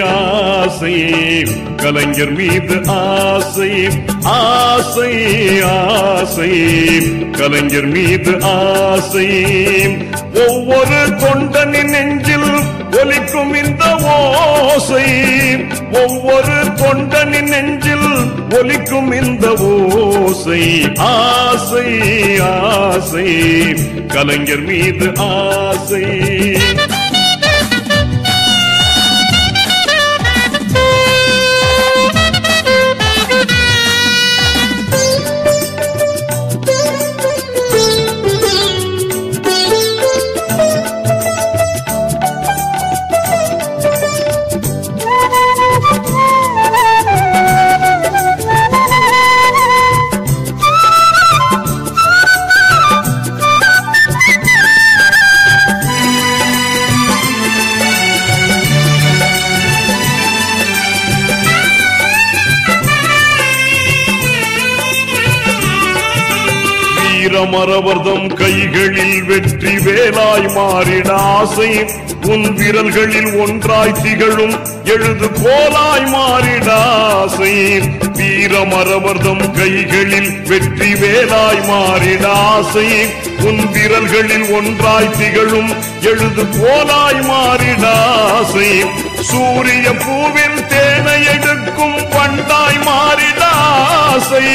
ஆசை கலைஞர் மீது ஆசை ஆசை ஆசை கலைஞர் மீது ஆசை. ஒவ்வொரு தொண்டனின் நெஞ்சில் ஒலிக்கும் இந்த ஓசை ஒவ்வொரு தொண்டனின் நெஞ்சில் ஒலிக்கும் இந்த ஓசை. ஆசை ஆசை கலைஞர் மீது ஆசை. வீரமரவர்தம் கைகளில் வெற்றி வேலாய் மாறிட ஆசை உன் விரல்களில் ஒன்றாய் திகழும் எழுது கோலாய் மாறிட ஆசை. வீரமரவர்தம் கைகளில் வெற்றி வேலாய் மாறிட ஆசை உன் விரல்களில் ஒன்றாய் திகழும் எழுது கோலாய் மாறிட ஆசை. சூரிய பூவின் தேனை எடுக்கும் பண்டாய் மாறிட ஆசை.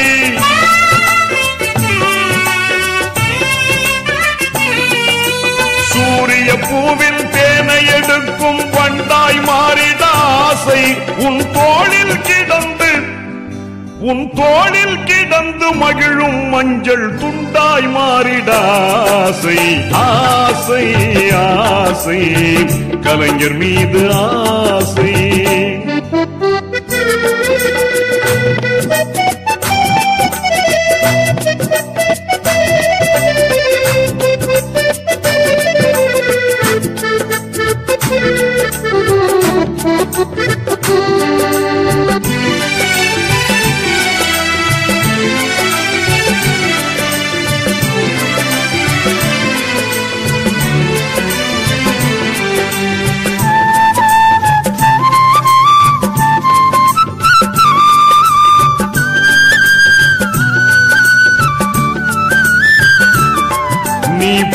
பூவில் தேனை எடுக்கும் பண்டாய் மாறிட ஆசை. உன் தோளில் கிடந்து உன் தோளில் கிடந்து மகிழும் மஞ்சள் துண்டாய் மாறிட ஆசை. ஆசை ஆசை. கலைஞர் மீது ஆசை.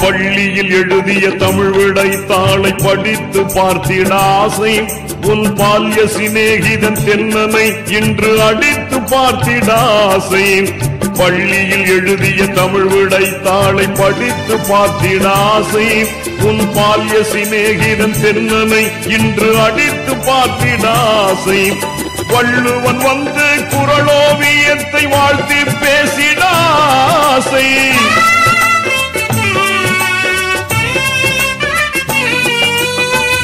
பள்ளியில் எழுதிய தமிழ் விடை தாளை படித்து பார்த்திட ஆசை. உன் பால்ய சிநேகிதன் தென்னனை இன்று அடித்து பார்த்திட ஆசை. பள்ளியில் எழுதிய தமிழ் விடை தாளை படித்து பார்த்திட ஆசை. உன் பால்ய சிநேகிதன் தென்னனை இன்று அடித்து பார்த்திட ஆசை. வள்ளுவன் வந்து குரலோவியத்தை வாழ்த்தி பேசிடாசை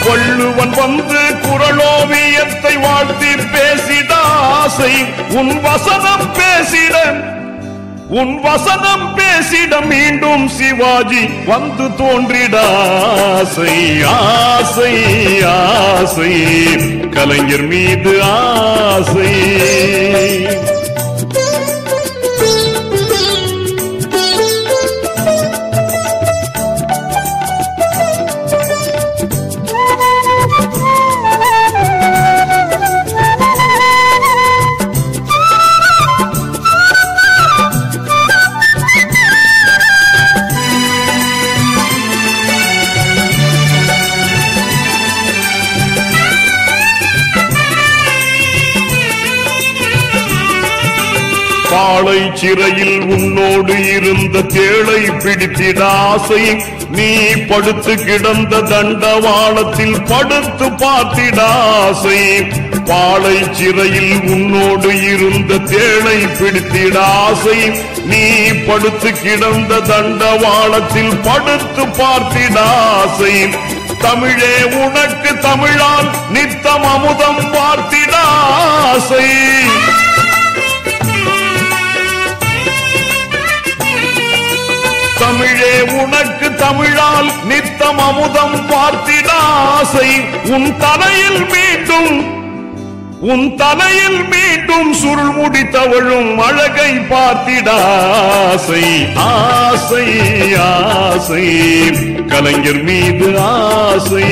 வள்ளுவன் வந்து குரலோவியத்தை வாழ்த்தி பேசிட ஆசை உன் வசனம் பேசிட உன் வசனம் பேசிட மீண்டும் சிவாஜி வந்து தோன்றிட ஆசை ஆசை ஆசை கலைஞர் மீது ஆசை. பாளை சிறையில் உன்னோடு இருந்த தேளை பிடித்திட ஆசை. நீ படுத்து கிடந்த தண்டவாளத்தில் படுத்து பார்த்திடாசை பாளை சிறையில் உன்னோடு இருந்த தேளை பிடித்திட ஆசை. நீ படுத்து கிடந்த தண்டவாளத்தில் படுத்து பார்த்திடாசை தமிழே உனக்கு தமிழால் நித்தம் அமுதம் பார்த்திட தமிழே உனக்கு தமிழால் நித்தம் அமுதம் பார்த்திட ஆசை உன் தலையில் மீண்டும் உன் தலையில் மீண்டும் சுருள் முடி தவழும் அழகை பார்த்திட ஆசை ஆசை ஆசை கலைஞர் மீது ஆசை.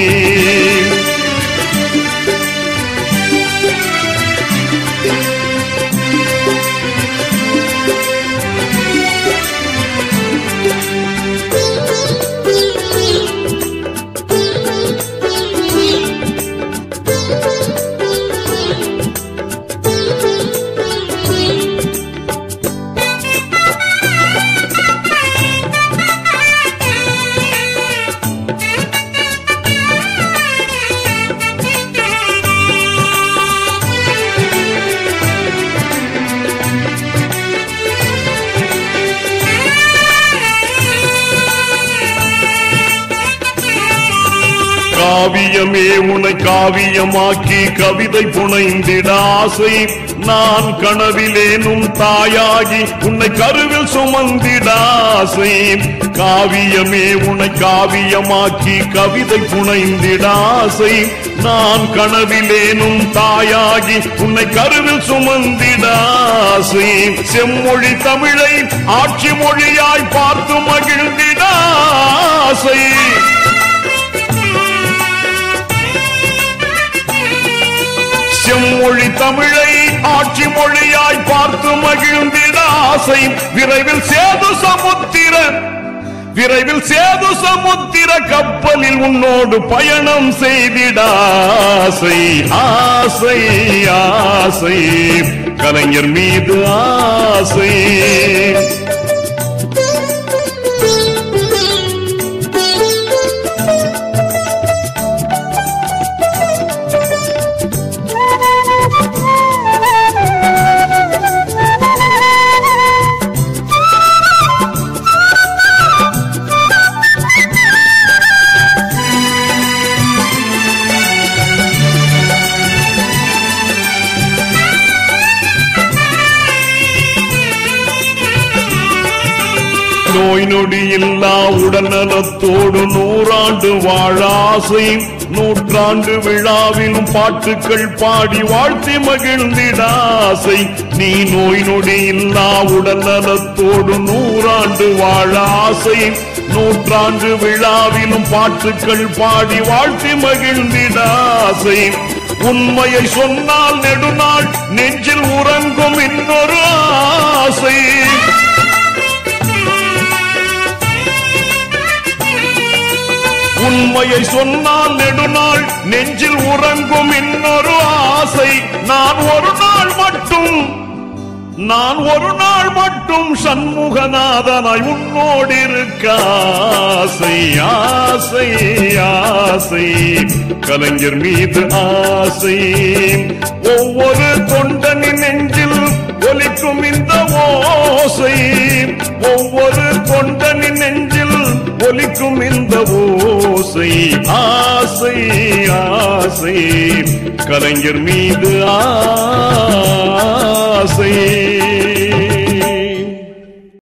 காவியமே உனை காவியமாக்கி கவிதை புனைந்திட ஆசை. நான் கனவிலேனும் தாயாகி உன்னை கருவில் சுமந்திட ஆசை. காவியமே உனை காவியமாக்கி கவிதை புனைந்திட ஆசை. நான் கனவிலேனும் தாயாகி உன்னை கருவில் சுமந்திட ஆசை. செம்மொழி தமிழை ஆட்சி மொழியாய் பார்த்து மகிழ்ந்திட ஆசை. செம்மொழி தமிழை ஆட்சி மொழியாய் பார்த்து மகிழ்ந்திட ஆசை. விரைவில் சேது சமுத்திர விரைவில் சேது சமுத்திர கப்பலில் உன்னோடு பயணம் செய்திட ஆசை ஆசை ஆசை. கலைஞர் மீது ஆசை. நோய் நொடி இல்லா உடல்நலத்தோடு நூறாண்டு வாழாசை நூற்றாண்டு விழாவிலும் பாட்டுக்கள் பாடி வாழ்த்தி மகிழ்ந்திடாசை. நீ நோய் நொடி இல்லா உடல்நலத்தோடு நூறாண்டு வாழாசை நூற்றாண்டு விழாவிலும் பாட்டுக்கள் பாடி வாழ்த்தி மகிழ்ந்திடாசை. உண்மையை சொன்னால் நெடுநாள் நெஞ்சில் உறங்கும் இன்னொரு ஆசை. உண்மையை சொன்னால் நெடுநாள் நெஞ்சில் உறங்கும் இன்னொரு ஆசை. நான் ஒரு நாள் மட்டும் நான் ஒரு நாள் மட்டும் சண்முகநாதனாய் உன்னோடு இருக்க ஆசை ஆசை ஆசை. கலைஞர் மீது ஆசை. ஒவ்வொரு தொண்டனின் நெஞ்சில் ஒலிக்கும் இந்த ஓசை. ஒவ்வொரு தொண்டனின் நெஞ்சில் ஒலிக்கும் இந்த ஓசை ஆசை ஆசை. கலைஞர் மீது ஆசை.